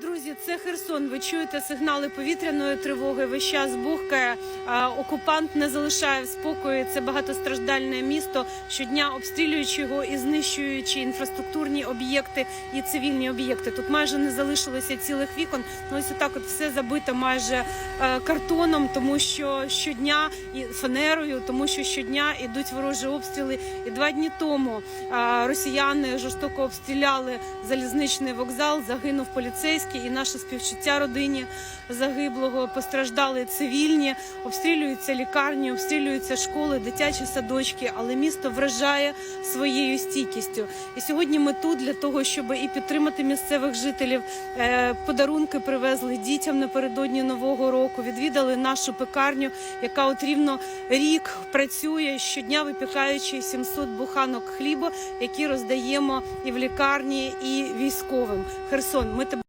Друзі, це Херсон. Ви чуєте сигнали повітряної тривоги. Весь час бухкає. Окупант не залишає в спокої. Це багатостраждальне місто. Щодня обстрілюючи його і знищуючи інфраструктурні об'єкти і цивільні об'єкти. Тут майже не залишилося цілих вікон. Ну ось отак, от все забито майже е, картоном, тому що щодня і фанерою, тому що щодня ідуть ворожі обстріли. І два дні тому е, росіяни жорстоко обстріляли залізничний вокзал. Загинув поліцейський і наше співчуття родині загиблого. Постраждали цивільні, обстрілюються лікарні, обстрілюються школи, дитячі садочки. Але місто вражає своєю стійкістю. І сьогодні ми тут для того, щоб і підтримати місцевих жителів. Е, Подарунки привезли дітям напередодні нового року. Відвідали нашу пекарню, яка от рівно рік працює щодня, випікаючи 700 буханок хліба, які роздаємо і в лікарні, і військовим. Херсон, ми тебе.